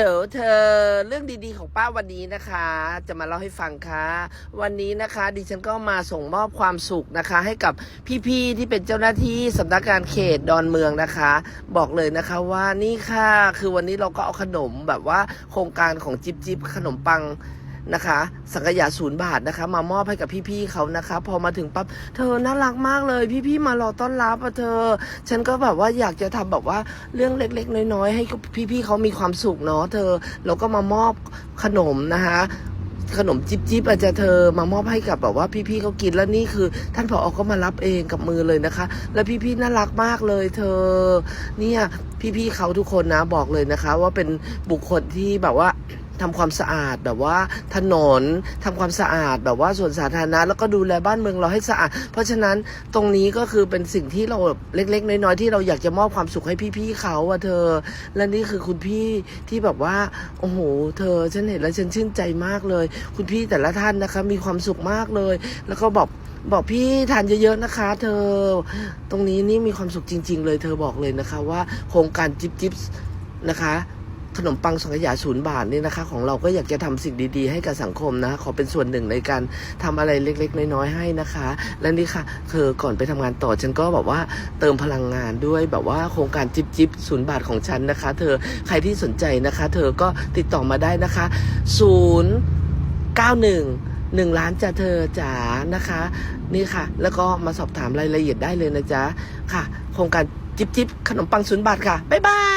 เดี๋ยวเธอเรื่องดีๆของป้าวันนี้นะคะ จะมาเล่าให้ฟังค่ะ วันนี้นะคะ ดิฉันก็มาส่งมอบความสุขนะคะ ให้กับพี่ๆที่เป็นเจ้าหน้าที่สำนักงานเขตดอนเมืองนะคะ บอกเลยนะคะว่านี่ค่ะคือวันนี้เราก็เอาขนมแบบว่าโครงการของจิ๊บจิ๊บขนมปัง นะคะ สังขยาศูนย์บาทนะคะ มามอบให้กับพี่ๆเขานะคะ พอมาถึงปั๊บเธอน่ารักมากเลย พี่ๆมารอต้อนรับอะเธอ ฉันก็แบบว่าอยากจะทำแบบว่าเรื่องเล็กๆ น้อยๆ ให้กับพี่ๆเขามีความสุขเนาะเธอเราก็มามอบขนมนะคะขนมจิ๊บจิบอาจจะเธอมามอบให้กับแบบว่าพี่ๆเขากินแล้วนี่คือ ท่านผอก็มารับเองกับมือเลยนะคะ แล้วพี่ๆน่ารักมากเลย เธอ เนี่ยพี่ๆเขาทุกคนนะบอกเลยนะคะ ว่าเป็นบุคคลที่แบบว่า ทำความสะอาดแบบว่าถนนทำความสะอาดแบบว่าส่วนสาธารณะ แล้วก็ดูแลบ้านเมืองเราให้สะอาด เพราะฉะนั้นตรงนี้ก็คือเป็นสิ่งที่เราเล็ก ๆ น้อยๆที่เราอยากจะมอบความสุขให้พี่ๆเขาอะเธอ และนี่คือคุณพี่ที่แบบว่าโอ้โหเธอฉันเห็นแล้วฉันชื่นใจมากเลย คุณพี่แต่ละท่านนะคะ มีความสุขมากเลย แล้วก็บอกบอกพี่ทานเยอะๆนะคะ เธอ ตรงนี้นี่มีความสุขจริง ๆ เลย เธอบอกเลยนะคะว่าโครงการจิ๊บจิ๊บนะคะ ขนมปังสังขยาศูนย์บาทนี่นะคะ ของเราก็อยากจะทำสิ่งดีๆ ให้กับสังคมนะ ขอเป็นส่วนหนึ่งในการทำอะไรเล็กๆ น้อยๆให้นะคะ และนี่ค่ะเธอก่อนไปทำงานต่อฉันก็แบบว่าเติมพลังงานด้วยแบบว่าโครงการจิบจิบศูนย์บาทของฉันนะคะ เธอใครที่สนใจนะคะ เธอก็ติดต่อมาได้นะคะศูนย์เก้าหนึ่งหนึ่งล้านจ้ะเธอจ๋านะคะ นี่ค่ะ แล้วก็มาสอบถามรายละเอียดได้เลยนะจ๊ะค่ะ โครงการจิบจิบขนมปังศูนย์บาทค่ะ บ๊ายบาย